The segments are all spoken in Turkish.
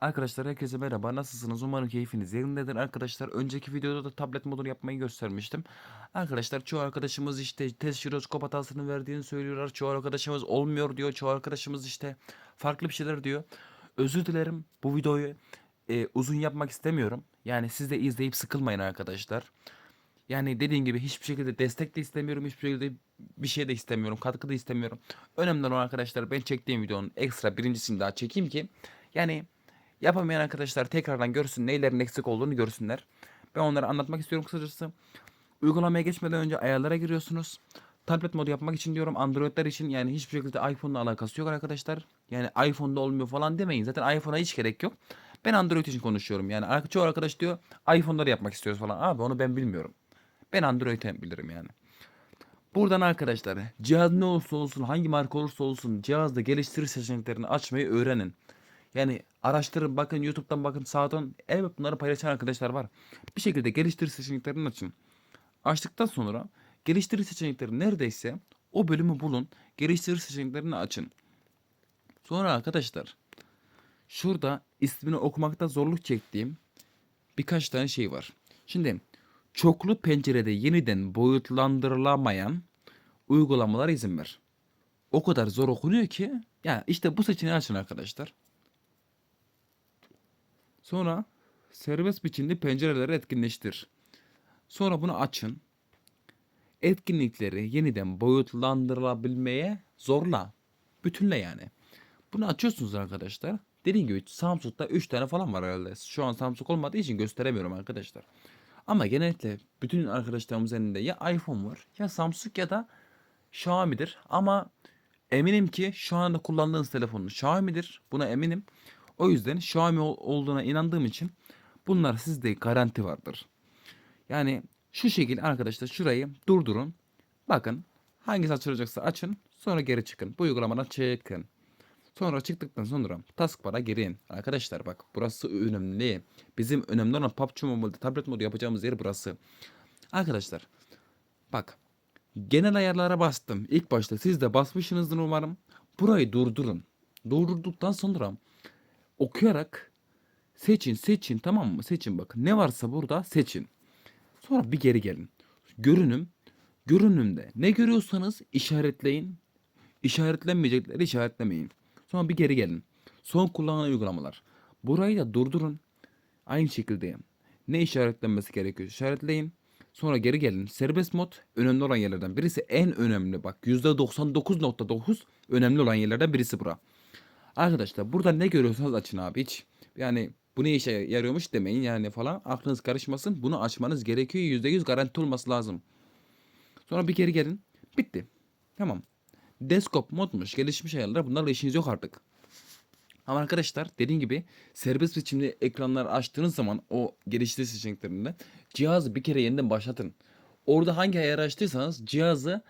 Arkadaşlar herkese merhaba. Nasılsınız? Umarım keyfiniz yerindedir. Arkadaşlar önceki videoda da tablet modunu yapmayı göstermiştim. Arkadaşlar çoğu arkadaşımız işte test jiroskop hatasını verdiğini söylüyorlar. Çoğu arkadaşımız olmuyor diyor. Çoğu arkadaşımız işte farklı bir şeyler diyor. Özür dilerim bu videoyu e, uzun yapmak istemiyorum. Yani siz de izleyip sıkılmayın arkadaşlar. Yani dediğim gibi hiçbir şekilde destek de istemiyorum. Hiçbir şekilde bir şey de istemiyorum. Katkı da istemiyorum. Önemli olan arkadaşlar ben çektiğim videonun ekstra birincisini daha çekeyim ki yani Yapamayan arkadaşlar tekrardan görsün neylerin eksik olduğunu görsünler. Ben onları anlatmak istiyorum kısacası. Uygulamaya geçmeden önce ayarlara giriyorsunuz. Tablet modu yapmak için diyorum Androidler için yani hiçbir şekilde iPhone'la alakası yok arkadaşlar. Yani iPhone'da olmuyor falan demeyin. Zaten iPhone'a hiç gerek yok. Ben Android için konuşuyorum. Yani çoğu arkadaş diyor iPhone'da da yapmak istiyoruz falan. Abi onu ben bilmiyorum. Ben Android'i bilirim yani. Buradan arkadaşlar cihaz ne olursa olsun hangi marka olursa olsun cihazda geliştirici seçeneklerini açmayı öğrenin. Yani araştırın bakın YouTube'dan bakın sağdan evet bunları paylaşan arkadaşlar var. Bir şekilde geliştirici seçeneklerini açın. Açtıktan sonra geliştirici seçenekleri neredeyse o bölümü bulun. Geliştirici seçeneklerini açın. Sonra arkadaşlar şurada ismini okumakta zorluk çektiğim birkaç tane şey var. Şimdi çoklu pencerede yeniden boyutlandırılamayan uygulamalar izin ver. O kadar zor okunuyor ki ya işte bu seçeneği açın arkadaşlar. Sonra serbest biçimde pencereleri etkinleştir. Sonra bunu açın. Etkinlikleri yeniden boyutlandırılabilmeye zorla. Bütünle yani. Bunu açıyorsunuz arkadaşlar. Dediğim gibi Samsung'da 3 tane falan var herhalde. Şu an Samsung olmadığı için gösteremiyorum arkadaşlar. Ama genellikle bütün arkadaşlarımız elinde ya iPhone var ya Samsung ya da Xiaomi'dir. Ama eminim ki şu anda kullandığınız telefonun Xiaomi'dir. Buna eminim. O yüzden Xiaomi ol- olduğuna inandığım için bunlar sizde garanti vardır. Yani şu şekilde arkadaşlar şurayı durdurun. Bakın hangisi açılacaksa açın. Sonra geri çıkın. Bu uygulamadan çıkın. Sonra çıktıktan sonra taskbar'a girin. Arkadaşlar bak burası önemli. Bizim önemli olan PUBG Mobile'de tablet modu yapacağımız yer burası. Arkadaşlar bak genel ayarlara bastım. İlk başta siz de basmışsınızdır umarım. Burayı durdurun. Durdurduktan sonra okuyarak seçin seçin tamam mı? Seçin bakın ne varsa burada seçin. Sonra bir geri gelin. Görünüm. Görünümde ne görüyorsanız işaretleyin. İşaretlenmeyecekleri işaretlemeyin. Sonra bir geri gelin. Son kullanılan uygulamalar. Burayı da durdurun. Aynı şekilde ne işaretlenmesi gerekiyor işaretleyin. Sonra geri gelin. Serbest mod önemli olan yerlerden birisi. En önemli bak %99.9 önemli olan yerlerden birisi bura. Arkadaşlar burada ne görüyorsanız açın abi hiç. Yani bu ne işe yarıyormuş demeyin yani falan. Aklınız karışmasın. Bunu açmanız gerekiyor. %100 garanti olması lazım. Sonra bir geri gelin. Bitti. Tamam. Desktop modmuş. Gelişmiş ayarlar. Bunlarla işiniz yok artık. Ama arkadaşlar dediğim gibi serbest biçimde ekranlar açtığınız zaman o geliştirici seçeneklerinde cihazı bir kere yeniden başlatın. Orada hangi ayarı açtıysanız cihazı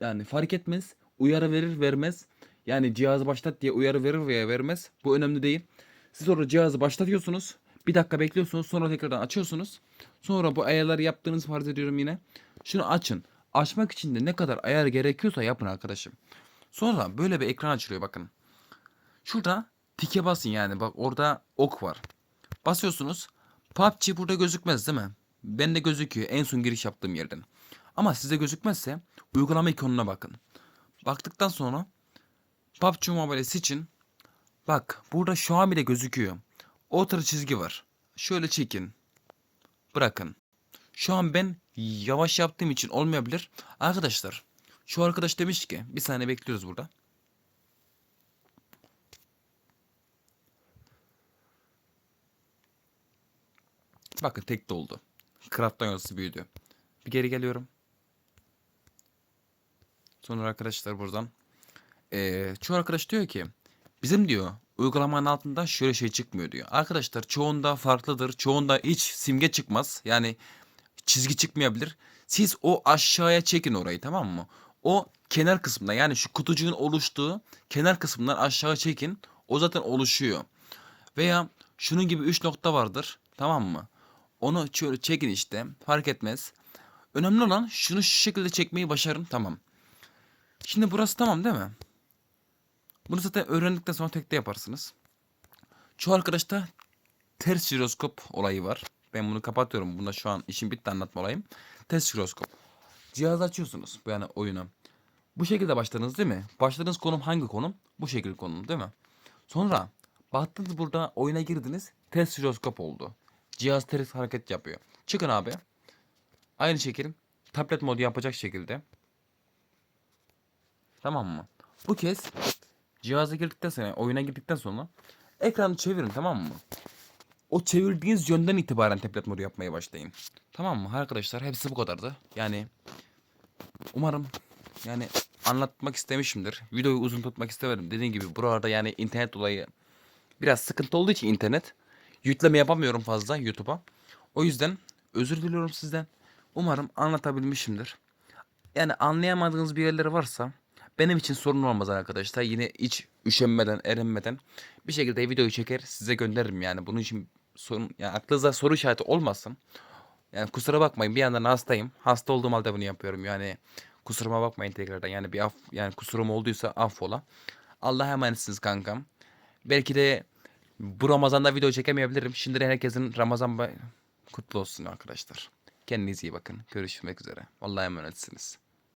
yani fark etmez uyarı verir vermez. Yani cihazı başlat diye uyarı verir veya vermez. Bu önemli değil. Siz orada cihazı başlatıyorsunuz. Bir dakika bekliyorsunuz. Sonra tekrardan açıyorsunuz. Sonra bu ayarları yaptığınızı farz ediyorum yine. Şunu açın. Açmak için de ne kadar ayar gerekiyorsa yapın arkadaşım. Sonra böyle bir ekran açılıyor bakın. Şurada tike basın yani bak orada ok var. Basıyorsunuz. PUBG burada gözükmez değil mi? Bende gözüküyor en son giriş yaptığım yerden. Ama size gözükmezse uygulama ikonuna bakın. Baktıktan sonra PUBG Mobile için bak burada Xiaomi de gözüküyor. Ortada çizgi var. Şöyle çekin. Bırakın. Şu an ben yavaş yaptığım için olmayabilir. Arkadaşlar şu arkadaş demiş ki bir saniye bekliyoruz burada. Bakın tek doldu. Craft'tan yolcusu büyüdü. Bir geri geliyorum. Sonra arkadaşlar buradan. Ee, çoğu arkadaş diyor ki bizim diyor uygulamanın altında şöyle şey çıkmıyor diyor. Arkadaşlar çoğunda farklıdır. Çoğunda hiç simge çıkmaz. Yani çizgi çıkmayabilir. Siz o aşağıya çekin orayı tamam mı? O kenar kısmında yani şu kutucuğun oluştuğu kenar kısmından aşağı çekin. O zaten oluşuyor. Veya şunun gibi 3 nokta vardır. Tamam mı? Onu şöyle çekin işte. Fark etmez. Önemli olan şunu şu şekilde çekmeyi başarın. Tamam. Şimdi burası tamam değil mi? Bunu zaten öğrendikten sonra tekte yaparsınız. Çoğu arkadaşta ters jiroskop olayı var. Ben bunu kapatıyorum. Bunda şu an işim bitti anlatma olayım. Ters jiroskop. Cihazı açıyorsunuz bu yani oyuna. Bu şekilde başladınız değil mi? Başladığınız konum hangi konum? Bu şekilde konum değil mi? Sonra baktınız burada oyuna girdiniz. Ters jiroskop oldu. Cihaz ters hareket yapıyor. Çıkın abi. Aynı şekil tablet modu yapacak şekilde. Tamam mı? Bu kez cihaza girdikten sonra, oyuna girdikten sonra ekranı çevirin tamam mı? O çevirdiğiniz yönden itibaren tablet modu yapmaya başlayın. Tamam mı arkadaşlar? Hepsi bu kadardı. Yani umarım yani anlatmak istemişimdir. Videoyu uzun tutmak istemedim. Dediğim gibi buralarda yani internet dolayı biraz sıkıntı olduğu için internet yükleme yapamıyorum fazla YouTube'a. O yüzden özür diliyorum sizden. Umarım anlatabilmişimdir. Yani anlayamadığınız bir yerleri varsa benim için sorun olmaz arkadaşlar. Yine hiç üşenmeden, erinmeden bir şekilde videoyu çeker size gönderirim yani. Bunun için sorun yani aklınızda soru işareti olmasın. Yani kusura bakmayın bir yandan hastayım. Hasta olduğum halde bunu yapıyorum. Yani kusuruma bakmayın tekrardan. Yani bir af yani kusurum olduysa affola. Allah'a emanetsiniz kankam. Belki de bu Ramazan'da video çekemeyebilirim. Şimdiden herkesin Ramazan kutlu olsun arkadaşlar. Kendinize iyi bakın. Görüşmek üzere. Allah'a emanetsiniz.